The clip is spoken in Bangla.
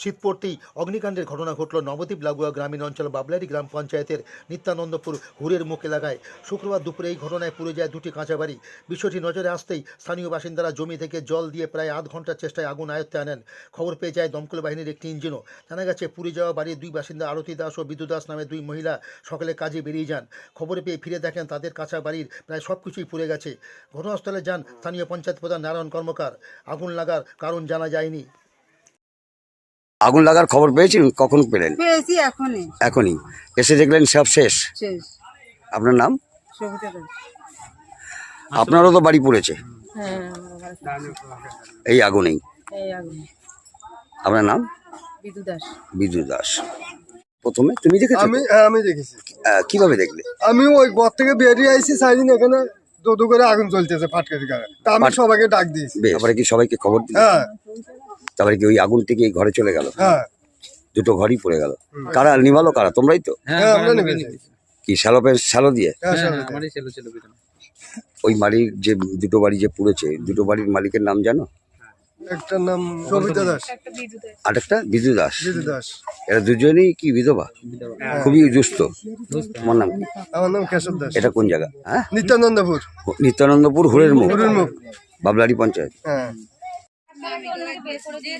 শীত পড়তেই অগ্নিকাণ্ডের ঘটনা ঘটল নবদ্বীপ লাগুয়া গ্রামীণ অঞ্চল বাবলারি গ্রাম পঞ্চায়েতের নিত্যানন্দপুর হুরের মুখ এলাকায়। শুক্রবার দুপুরে এই ঘটনায় পুড়ে যায় দুটি কাঁচা বাড়ি। বিষয়টি নজরে আসতেই স্থানীয় বাসিন্দারা জমি থেকে জল দিয়ে প্রায় আধ ঘণ্টার চেষ্টায় আগুন আয়ত্তে আনেন। খবর পেয়ে যায় দমকল বাহিনীর একটি ইঞ্জিনও। জানা গেছে, পুড়ে যাওয়া বাড়ির দুই বাসিন্দা আরতি দাস ও বিদু দাস নামে দুই মহিলা সকালে কাজে বেরিয়ে যান। খবর পেয়ে ফিরে দেখেন, তাদের কাঁচা বাড়ির প্রায় সব কিছুই পুড়ে গেছে। ঘটনাস্থলে যান স্থানীয় পঞ্চায়েত প্রধান নারায়ণ কর্মকার। আগুন লাগার কারণ জানা যায়নি। আগুন লাগার খবর পেয়েছেন কখন পেলেন? পেয়েছি এখনই। এখনই। এসে দেখলেন সব শেষ? শেষ। আপনার নাম? আপনারও তো বাড়ি পড়েছে। হ্যাঁ এই আগুনেই। আপনার নাম? বিদু দাস। বিদু দাস। প্রথমে তুমি দেখেছ? আমি হ্যাঁ আমি দেখেছি। কীভাবে দেখলে? আমি ওই ঘর থেকে বেরিয়ে আইছি সাইদিন এখানে দোদো করে আগুন চলতেছে ফাটকারি গায়ে। তা আমি সবাইকে ডাক দিয়েছি। তারপরে কি সবাইকে খবর দিলে? হ্যাঁ। তারপরে কি ওই আগুন থেকে এই ঘরে চলে গেল? হ্যাঁ। দুটো ঘরই পড়ে গেল। কারা নিভালো কারা? তোমরাই তো? হ্যাঁ আমরা নেমেছি কি শ্যালোপের শ্যালো দিয়ে? হ্যাঁ ওই বাড়ির যে দুটো বাড়ি যে পুড়েছে দুটো বাড়ির মালিকের নাম জানো? একটার নাম সবিতা দাস। দাস। দাস। এরা দুজনেই কি বিধবা? খুবই দুস্থ। তোমার নাম কি? আমার নাম কেশব দাস। এটা কোন জায়গা? হ্যাঁ? নিত্যানন্দপুর। নিত্যানন্দপুর হুরের মুখ। হুরের মুখ। বাবলারি পঞ্চায়েত। হ্যাঁ। বের করে দিয়ে